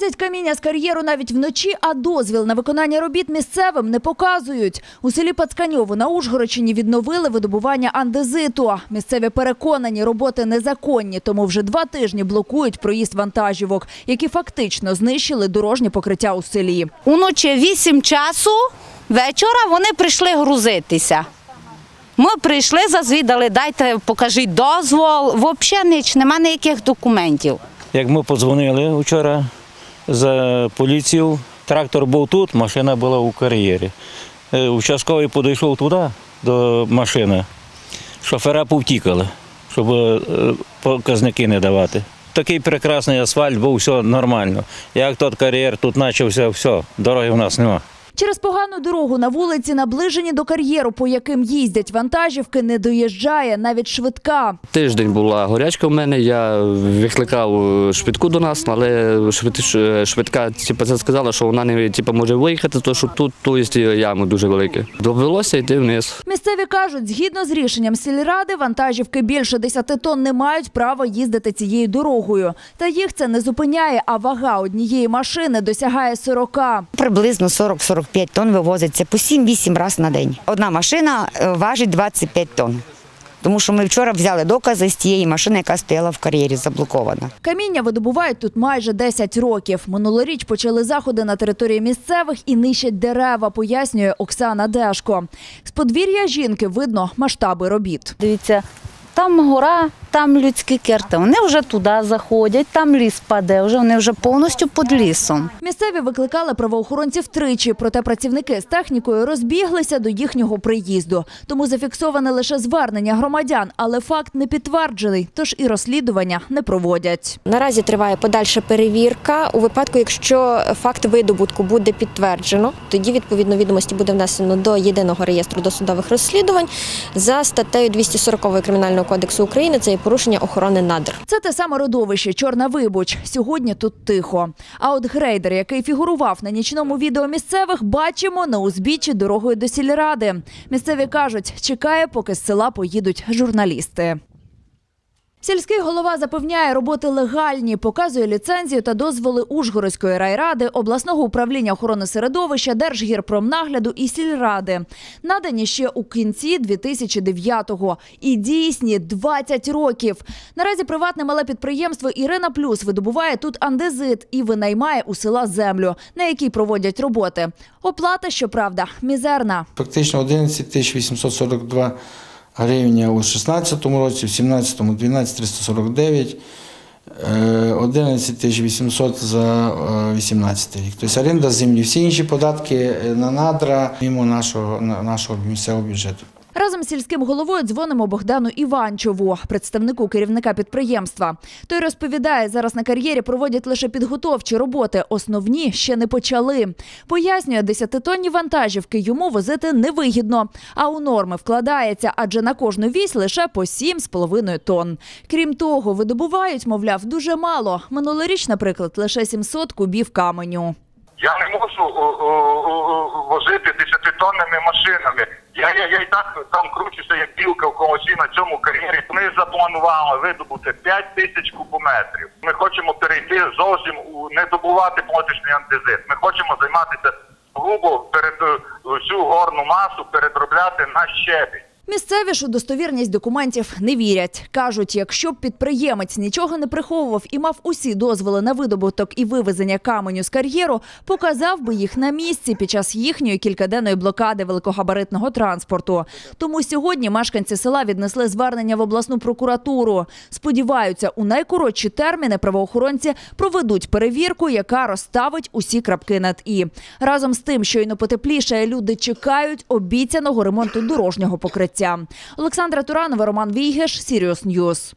Вивозять каміння з кар'єру навіть вночі, а дозвіл на виконання робіт місцевим не показують. У селі Пацканьово на Ужгородщині відновили видобування андезиту. Місцеві переконані, роботи незаконні, тому вже два тижні блокують проїзд вантажівок, які фактично знищили дорожнє покриття у селі. Уночі 8 часу вечора вони прийшли грузитися. Ми прийшли, зазвідали, дайте, покажіть дозвол. Взагалі ніч, нема ніяких документів. Як ми подзвонили вчора за поліцію, трактор був тут, машина була у кар'єрі. Е, Участковий підійшов туди, до машини. Шофера повтікали, щоб е, показники не давати. Такий прекрасний асфальт був, все нормально. Як тот кар'єр тут почався, все, дороги в нас нема. Через погану дорогу на вулиці, наближені до кар'єру, по яким їздять вантажівки, не доїжджає навіть швидка. Тиждень була горячка в мене, я викликав швидку до нас, але швид- швидка типу, це сказала, що вона не типу, може виїхати, тому що тут то є ями дуже великі. Довелося йти вниз. Місцеві кажуть, згідно з рішенням сільради, вантажівки більше 10 тонн не мають права їздити цією дорогою. Та їх це не зупиняє, а вага однієї машини досягає 40. Приблизно 40-45 тонн вивозиться по 7-8 разів на день. Одна машина е, важить 25 тонн. Тому що ми вчора взяли докази з тієї машини, яка стояла в кар'єрі, заблокована. Каміння видобувають тут майже 10 років. Минулоріч почали заходи на території місцевих і нищать дерева, пояснює Оксана Дешко. З подвір'я жінки видно масштаби робіт. Дивіться, там гора, там людські керти. Вони вже туди заходять, там ліс паде, вже вони вже повністю під лісом. Місцеві викликали правоохоронців тричі, проте працівники з технікою розбіглися до їхнього приїзду. Тому зафіксоване лише звернення громадян, але факт не підтверджений, тож і розслідування не проводять. Наразі триває подальша перевірка. У випадку, якщо факт видобутку буде підтверджено, тоді відповідно відомості буде внесено до єдиного реєстру досудових розслідувань за статтею 240 кримінального кодексу України. Це є порушення охорони надр. Це те саме родовище Чорна Вибуч. Сьогодні тут тихо. А от грейдер, який фігурував на нічному відео місцевих, бачимо на узбіччі дорогою до сільради. Місцеві кажуть, чекає, поки з села поїдуть журналісти. Сільський голова запевняє, роботи легальні, показує ліцензію та дозволи Ужгородської райради, обласного управління охорони середовища, Держгірпромнагляду і сільради. Надані ще у кінці 2009-го. І дійсні 20 років. Наразі приватне мале підприємство Ірина Плюс видобуває тут андезит і винаймає у села землю, на якій проводять роботи. Оплата, щоправда, мізерна. Фактично 11 тисяч 842 гривень у 16 році, в 17 му 12 349, е, 11 тисяч 800 за е, 18 рік. Тобто оренда землі, всі інші податки е, на надра мимо нашого, нашого місцевого бюджету. Разом з сільським головою дзвонимо Богдану Іванчову, представнику керівника підприємства. Той розповідає, зараз на кар'єрі проводять лише підготовчі роботи. Основні ще не почали. Пояснює, десятитонні вантажівки йому возити невигідно, а у норми вкладається, адже на кожну вісь лише по 7,5 тонн. Крім того, видобувають, мовляв, дуже мало. Минулоріч, наприклад, лише 700 кубів каменю. Я не можу о, о, о, возити десятитонними машинами. Я, я, я і так там кручуся, як білка в колосі на цьому кар'єрі. Ми запланували видобути 5 тисяч кубометрів. Ми хочемо перейти зовсім у не добувати платочний антизит. Ми хочемо займатися грубо перед усю всю горну масу переробляти на щебінь. Місцеві ж у достовірність документів не вірять. Кажуть, якщо б підприємець нічого не приховував і мав усі дозволи на видобуток і вивезення каменю з кар'єру, показав би їх на місці під час їхньої кількаденної блокади великогабаритного транспорту. Тому сьогодні мешканці села віднесли звернення в обласну прокуратуру. Сподіваються, у найкоротші терміни правоохоронці проведуть перевірку, яка розставить усі крапки над і. Разом з тим, щойно потеплішає, люди чекають обіцяного ремонту дорожнього покриття. Олександра Туранова, Роман Війгеш, Сіріус Ньюс.